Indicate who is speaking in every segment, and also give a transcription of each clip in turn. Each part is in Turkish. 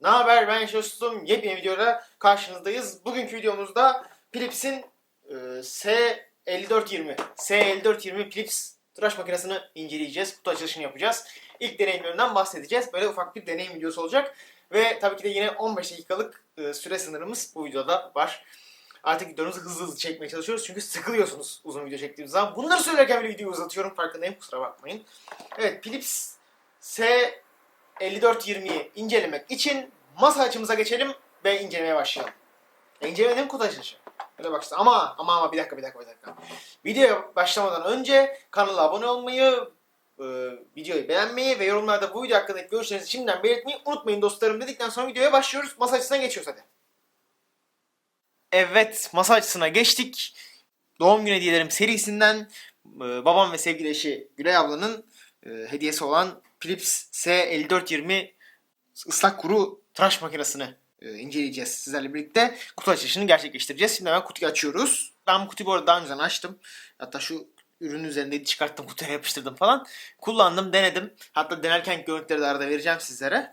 Speaker 1: Ne haber ben Şostum. Yepyeni videoda karşınızdayız. Bugünkü videomuzda Philips'in e, S5420 S5420 Philips tıraş makinesini inceleyeceğiz. Kutu açılışını yapacağız. İlk deneyimlerinden bahsedeceğiz. Böyle ufak bir deneyim videosu olacak. Ve tabii ki de yine 15 dakikalık e, süre sınırımız bu videoda var. Artık videomuzu hızlı hızlı çekmeye çalışıyoruz çünkü sıkılıyorsunuz uzun video çektiğimiz zaman. Bunları söylerken bile videoyu uzatıyorum farkındayım kusura bakmayın. Evet Philips S 5420'yi incelemek için masa açımıza geçelim ve incelemeye başlayalım. E, İncelemenin kutu açılışı. Öyle bak işte. Ama ama ama bir dakika bir dakika bir dakika. Videoya başlamadan önce kanala abone olmayı, e, videoyu beğenmeyi ve yorumlarda bu video hakkındaki görüşlerinizi şimdiden belirtmeyi unutmayın dostlarım dedikten sonra videoya başlıyoruz. Masa açısına geçiyoruz hadi. Evet masa açısına geçtik. Doğum günü hediyelerim serisinden e, babam ve sevgili eşi Gülay ablanın e, hediyesi olan Philips S5420 ıslak kuru tıraş makinesini e, inceleyeceğiz sizlerle birlikte. Kutu açılışını gerçekleştireceğiz. Şimdi hemen kutuyu açıyoruz. Ben bu kutuyu bu arada daha önceden açtım. Hatta şu ürünün üzerinde çıkarttım kutuya yapıştırdım falan. Kullandım, denedim. Hatta denerken görüntüleri de arada vereceğim sizlere.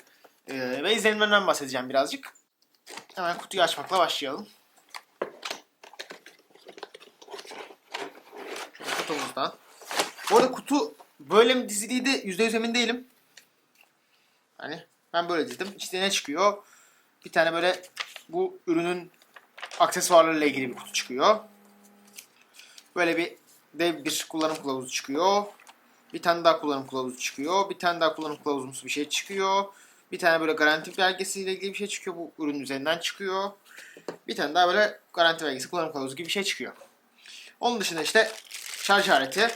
Speaker 1: E, ve izlenimlerinden bahsedeceğim birazcık. Hemen kutuyu açmakla başlayalım. Şöyle. Bu arada kutu böyle mi diziliydi %100 emin değilim. Hani ben böyle dizdim. İçinde ne çıkıyor? Bir tane böyle bu ürünün aksesuarlarıyla ilgili bir kutu çıkıyor. Böyle bir dev bir kullanım kılavuzu çıkıyor. Bir tane daha kullanım kılavuzu çıkıyor. Bir tane daha kullanım kılavuzumsu bir şey çıkıyor. Bir tane böyle garanti belgesiyle ilgili bir şey çıkıyor. Bu ürün üzerinden çıkıyor. Bir tane daha böyle garanti belgesi, kullanım kılavuzu gibi bir şey çıkıyor. Onun dışında işte şarj aleti.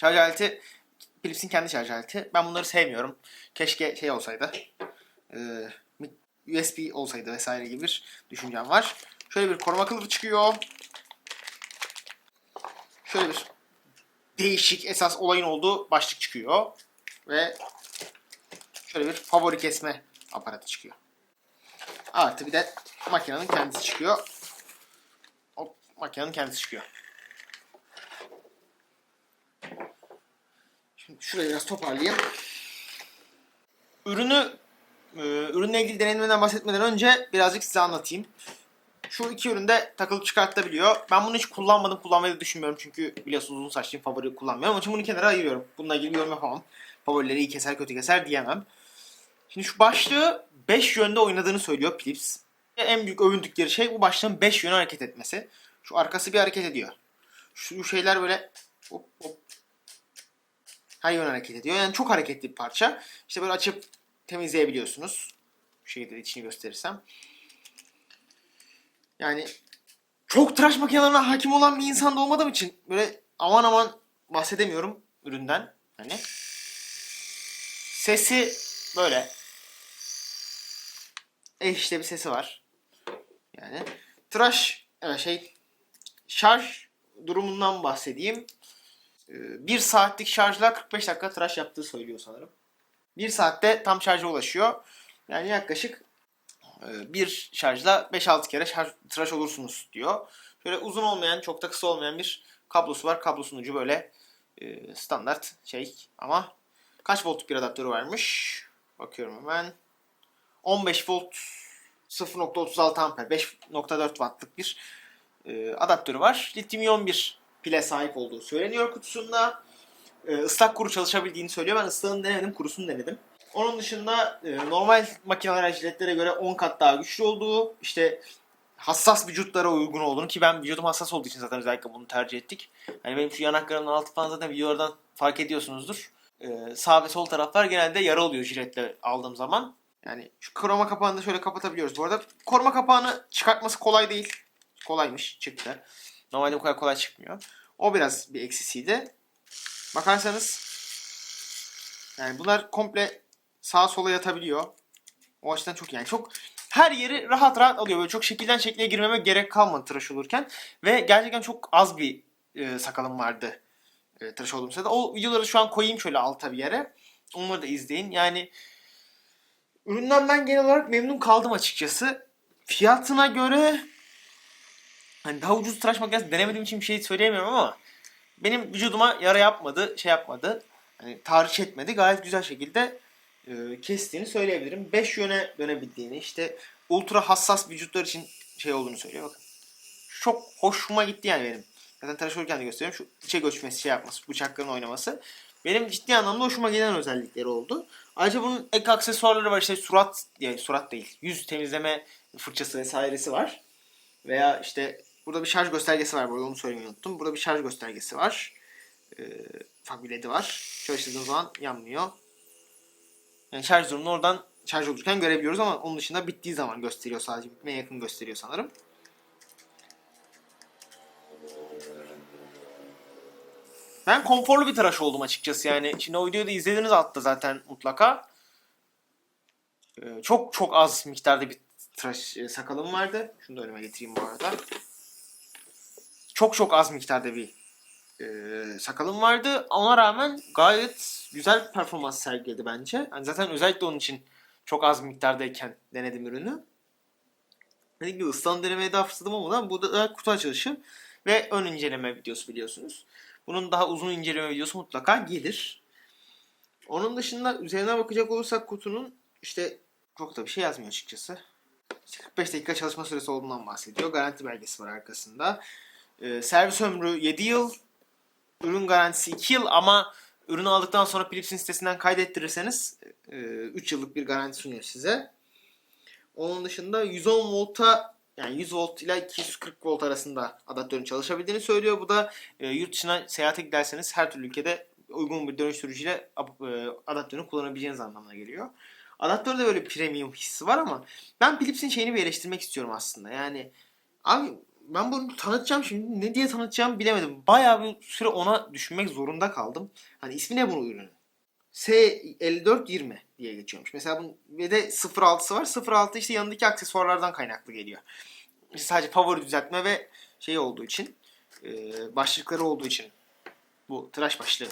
Speaker 1: Şarj aleti Philips'in kendi şarj aleti. Ben bunları sevmiyorum. Keşke şey olsaydı. USB olsaydı vesaire gibi bir düşüncem var. Şöyle bir koruma kılıfı çıkıyor. Şöyle bir değişik esas olayın olduğu başlık çıkıyor. Ve şöyle bir favori kesme aparatı çıkıyor. Artı bir de makinenin kendisi çıkıyor. Hop, makinenin kendisi çıkıyor. Şurayı biraz toparlayayım. Ürünü e, ürünle ilgili deneyimlerinden bahsetmeden önce birazcık size anlatayım. Şu iki üründe takılıp çıkartabiliyor. Ben bunu hiç kullanmadım, kullanmayı da düşünmüyorum çünkü biliyorsunuz uzun saçlıyım, favori kullanmıyorum. Onun için bunu kenara ayırıyorum. Bununla ilgili bir yorum yapamam. Favorileri iyi keser, kötü keser diyemem. Şimdi şu başlığı 5 yönde oynadığını söylüyor Philips. En büyük övündükleri şey bu başlığın 5 yöne hareket etmesi. Şu arkası bir hareket ediyor. Şu şeyler böyle hop hop her yön hareket ediyor. Yani çok hareketli bir parça. İşte böyle açıp temizleyebiliyorsunuz. Bu şekilde içini gösterirsem. Yani çok tıraş makinelerine hakim olan bir insan da olmadığım için böyle aman aman bahsedemiyorum üründen. Hani sesi böyle e işte bir sesi var. Yani tıraş evet şey şarj durumundan bahsedeyim. Ee, 1 saatlik şarjla 45 dakika tıraş yaptığı söylüyor sanırım. 1 saatte tam şarja ulaşıyor. Yani yaklaşık e, bir şarjla 5-6 kere şarj, tıraş olursunuz diyor. Şöyle uzun olmayan, çok da kısa olmayan bir kablosu var. Kablosunun ucu böyle e, standart şey ama kaç voltluk bir adaptörü varmış? Bakıyorum hemen. 15 volt 0.36 amper 5.4 wattlık bir e, adaptörü var. Lityum iyon bir pile sahip olduğu söyleniyor kutusunda. E, ıslak kuru çalışabildiğini söylüyor. Ben ıslağını denemedim, kurusunu denedim. Onun dışında e, normal makineler jiletlere göre 10 kat daha güçlü olduğu, işte hassas vücutlara uygun olduğunu ki ben vücudum hassas olduğu için zaten özellikle bunu tercih ettik. Hani benim şu yanaklarımın altı falan zaten videolardan fark ediyorsunuzdur. E, sağ ve sol taraflar genelde yara oluyor jiletle aldığım zaman. Yani şu koruma kapağını da şöyle kapatabiliyoruz. Bu arada koruma kapağını çıkartması kolay değil. Kolaymış çıktı. Normalde bu kadar kolay çıkmıyor. O biraz bir eksisiydi. Bakarsanız yani bunlar komple sağa sola yatabiliyor. O açıdan çok yani çok her yeri rahat rahat alıyor. Böyle çok şekilden şekle girmeme gerek kalmadı tıraş olurken. Ve gerçekten çok az bir e, sakalım vardı e, tıraş olduğum sırada. O videoları şu an koyayım şöyle alta bir yere. Onları da izleyin. Yani üründen ben genel olarak memnun kaldım açıkçası. Fiyatına göre hani daha ucuz tıraş makinesi denemediğim için bir şey söyleyemiyorum ama benim vücuduma yara yapmadı, şey yapmadı. Hani tahriş etmedi. Gayet güzel şekilde e, kestiğini söyleyebilirim. 5 yöne dönebildiğini işte ultra hassas vücutlar için şey olduğunu söylüyor. Bakın. Çok hoşuma gitti yani benim. Zaten tıraş olurken de gösteriyorum. Şu içe göçmesi şey yapması, bıçakların oynaması. Benim ciddi anlamda hoşuma giden özellikleri oldu. Ayrıca bunun ek aksesuarları var. İşte surat, yani surat değil. Yüz temizleme fırçası vesairesi var. Veya işte burada bir şarj göstergesi var. Burada onu söylemeyi unuttum. Burada bir şarj göstergesi var. Ee, ufak bir ledi var. Çalıştırdığım zaman yanmıyor. Yani şarj durumunu oradan şarj olurken görebiliyoruz ama onun dışında bittiği zaman gösteriyor sadece. Bitmeye yakın gösteriyor sanırım. Ben konforlu bir tıraş oldum açıkçası yani. Şimdi o videoyu da izlediniz altta zaten mutlaka. Ee, çok çok az miktarda bir tıraş e, sakalım vardı. Şunu da önüme getireyim bu arada. Çok çok az miktarda bir e, sakalım vardı. Ona rağmen gayet güzel bir performans sergiledi bence. Yani zaten özellikle onun için çok az miktardayken denedim ürünü. Dediğim gibi ıslan denemeye daha fırsatım olmadan bu da kutu açılışı ve ön inceleme videosu biliyorsunuz. Bunun daha uzun inceleme videosu mutlaka gelir. Onun dışında üzerine bakacak olursak kutunun işte çok da bir şey yazmıyor açıkçası. İşte 45 dakika çalışma süresi olduğundan bahsediyor. Garanti belgesi var arkasında. Ee, servis ömrü 7 yıl. Ürün garantisi 2 yıl ama ürünü aldıktan sonra Philips'in sitesinden kaydettirirseniz e, 3 yıllık bir garanti sunuyor size. Onun dışında 110 volta yani 100 volt ile 240 volt arasında adaptörün çalışabildiğini söylüyor. Bu da e, yurt dışına seyahate giderseniz her türlü ülkede uygun bir dönüştürücüyle e, adaptörünü kullanabileceğiniz anlamına geliyor. Adaptörde böyle premium hissi var ama ben Philips'in şeyini bir eleştirmek istiyorum aslında. Yani abi ben bunu tanıtacağım şimdi. Ne diye tanıtacağım bilemedim. Bayağı bir süre ona düşünmek zorunda kaldım. Hani ismi ne bunun ürünün? S5420 diye geçiyormuş. Mesela bunun ve de 06'sı var. 06 işte yanındaki aksesuarlardan kaynaklı geliyor. İşte sadece favori düzeltme ve şey olduğu için e, başlıkları olduğu için bu tıraş başlığı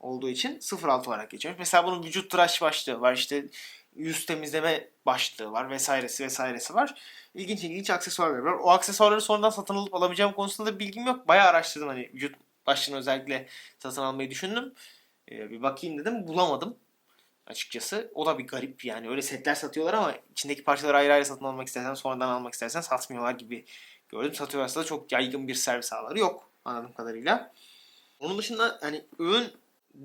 Speaker 1: olduğu için 06 olarak geçiyormuş. Mesela bunun vücut tıraş başlığı var. işte yüz temizleme başlığı var vesairesi vesairesi var. İlginç ilginç aksesuarlar var. O aksesuarları sonradan satın alıp alamayacağım konusunda da bilgim yok. Bayağı araştırdım hani vücut başlığını özellikle satın almayı düşündüm. Ee, bir bakayım dedim bulamadım açıkçası. O da bir garip yani öyle setler satıyorlar ama içindeki parçaları ayrı ayrı satın almak istersen sonradan almak istersen satmıyorlar gibi gördüm. Satıyorlarsa da çok yaygın bir servis ağları yok anladığım kadarıyla. Onun dışında hani ürün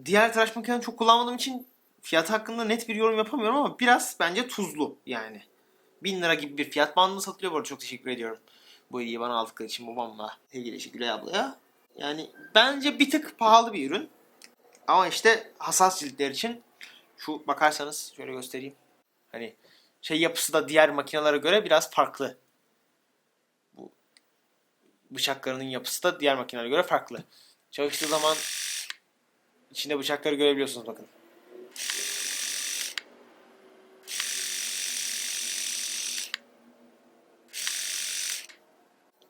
Speaker 1: diğer tıraş makinelerini çok kullanmadığım için fiyat hakkında net bir yorum yapamıyorum ama biraz bence tuzlu yani. 1000 lira gibi bir fiyat bandında satılıyor bu arada çok teşekkür ediyorum. Bu hediyeyi bana aldıkları için babamla sevgili Gülay ablaya. Yani bence bir tık pahalı bir ürün. Ama işte hassas ciltler için şu bakarsanız şöyle göstereyim. Hani şey yapısı da diğer makinelere göre biraz farklı. Bu bıçaklarının yapısı da diğer makinelere göre farklı. Çalıştığı zaman içinde bıçakları görebiliyorsunuz bakın.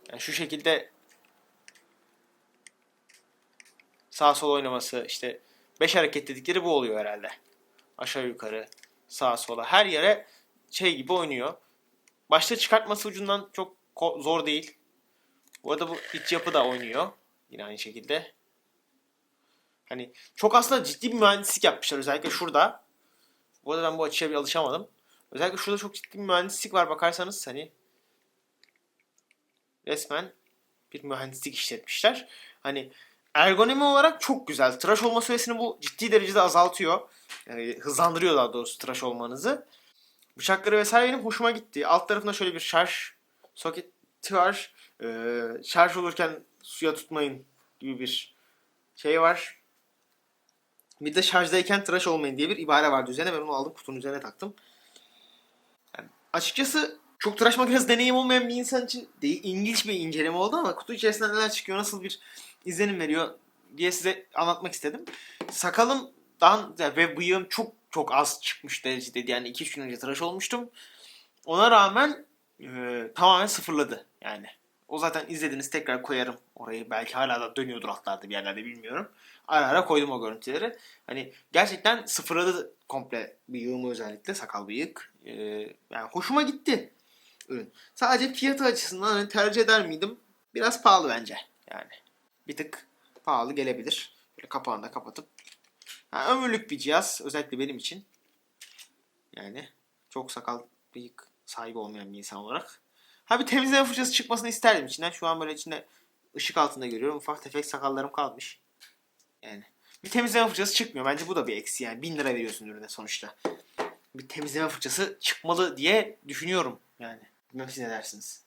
Speaker 1: Yani şu şekilde sağ sol oynaması işte 5 hareket dedikleri bu oluyor herhalde. Aşağı yukarı sağa sola her yere şey gibi oynuyor. Başta çıkartması ucundan çok zor değil. Bu arada bu iç yapı da oynuyor. Yine aynı şekilde. Hani çok aslında ciddi bir mühendislik yapmışlar özellikle şurada. Bu arada ben bu açıya bir alışamadım. Özellikle şurada çok ciddi bir mühendislik var bakarsanız hani resmen bir mühendislik işletmişler. Hani ergonomi olarak çok güzel. Tıraş olma süresini bu ciddi derecede azaltıyor. Yani hızlandırıyor daha doğrusu tıraş olmanızı. Bıçakları vesaire benim hoşuma gitti. Alt tarafında şöyle bir şarj soketi var. Ee, şarj olurken suya tutmayın gibi bir şey var. Bir de şarjdayken tıraş olmayın diye bir ibare vardı üzerine. Ben onu aldım kutunun üzerine taktım. Yani açıkçası çok tıraş makinesi deneyim olmayan bir insan için değil, ilginç bir inceleme oldu ama kutu içerisinde neler çıkıyor, nasıl bir izlenim veriyor diye size anlatmak istedim. Sakalım dan ve bıyığım çok çok az çıkmış derecede yani 2-3 gün önce tıraş olmuştum. Ona rağmen e, tamamen sıfırladı yani. O zaten izlediniz tekrar koyarım orayı. Belki hala da dönüyordur hatlarda bir yerlerde bilmiyorum. Ara ara koydum o görüntüleri. Hani gerçekten sıfırladı komple bıyığımı özellikle sakal bıyık. Ee, yani hoşuma gitti ürün. Sadece fiyatı açısından hani tercih eder miydim? Biraz pahalı bence yani. Bir tık pahalı gelebilir. Böyle kapağını da kapatıp. Yani ömürlük bir cihaz özellikle benim için. Yani çok sakal bıyık sahibi olmayan bir insan olarak. Ha bir temizleme fırçası çıkmasını isterdim içinden. Şu an böyle içinde ışık altında görüyorum. Ufak tefek sakallarım kalmış. Yani bir temizleme fırçası çıkmıyor. Bence bu da bir eksi yani. 1000 lira veriyorsun ürüne sonuçta. Bir temizleme fırçası çıkmalı diye düşünüyorum yani. Bilmem siz ne dersiniz.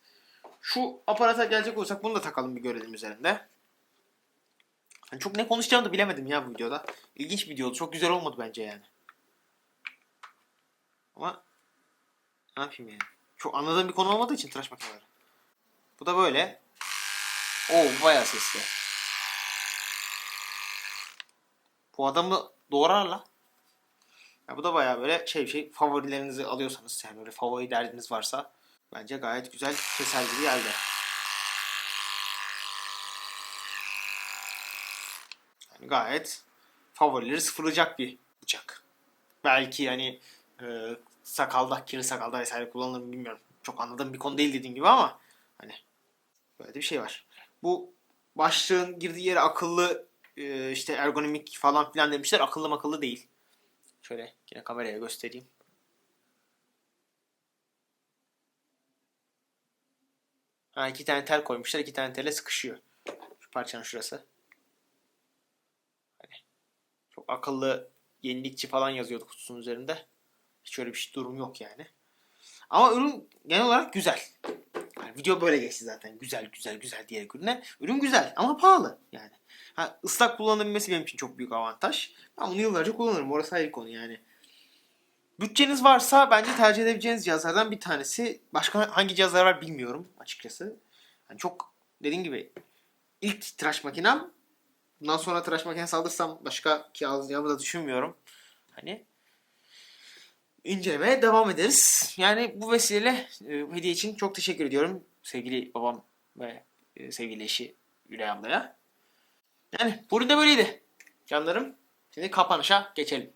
Speaker 1: Şu aparata gelecek olursak bunu da takalım bir görelim üzerinde. Hani çok ne konuşacağımı da bilemedim ya bu videoda. İlginç bir video oldu. Çok güzel olmadı bence yani. Ama ne yapayım yani. Çok anladığım bir konu olmadığı için tıraş makineleri. Bu da böyle. Oo bayağı sesli. Bu adamı doğrar la. Ya bu da bayağı böyle şey şey favorilerinizi alıyorsanız yani böyle favori derdiniz varsa bence gayet güzel keser gibi geldi. Yani gayet favorileri sıfırlayacak bir bıçak. Belki hani e, sakalda, kirli sakalda vesaire kullanılır mı bilmiyorum. Çok anladığım bir konu değil dediğim gibi ama hani böyle bir şey var. Bu başlığın girdiği yere akıllı e, işte ergonomik falan filan demişler. Akıllı makıllı değil. Şöyle yine kameraya göstereyim. Ha, iki tane tel koymuşlar. iki tane tele sıkışıyor. Şu parçanın şurası. Hani çok akıllı yenilikçi falan yazıyordu kutusunun üzerinde. Hiç öyle bir şey durum yok yani. Ama ürün genel olarak güzel. Yani video böyle geçti zaten. Güzel güzel güzel diye ürüne. Ürün güzel ama pahalı yani. Ha, ıslak kullanabilmesi benim için çok büyük avantaj. Ben bunu yıllarca kullanırım. Orası ayrı konu yani. Bütçeniz varsa bence tercih edebileceğiniz cihazlardan bir tanesi. Başka hangi cihazlar var bilmiyorum açıkçası. Yani çok dediğim gibi ilk tıraş makinem. Bundan sonra tıraş makinesi alırsam başka alacağımı da düşünmüyorum. Hani incelemeye devam ederiz. Yani bu vesileyle e, hediye için çok teşekkür ediyorum sevgili babam ve e, sevgili eşi Gülay ablaya. Yani bu ürün de böyleydi. Canlarım. Şimdi kapanışa geçelim.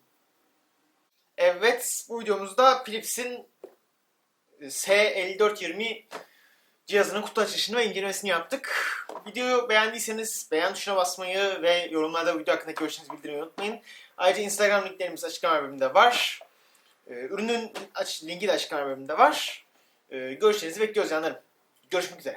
Speaker 1: Evet bu videomuzda Philips'in S5420 cihazının kutu açılışını ve incelemesini yaptık. Videoyu beğendiyseniz beğen tuşuna basmayı ve yorumlarda video hakkındaki görüşlerinizi bildirmeyi unutmayın. Ayrıca Instagram linklerimiz açıklama bölümünde var. Ee, Ürünün linki de açıklama bölümünde var. Ee, Görüşlerinizi bekliyoruz canlarım. Görüşmek üzere.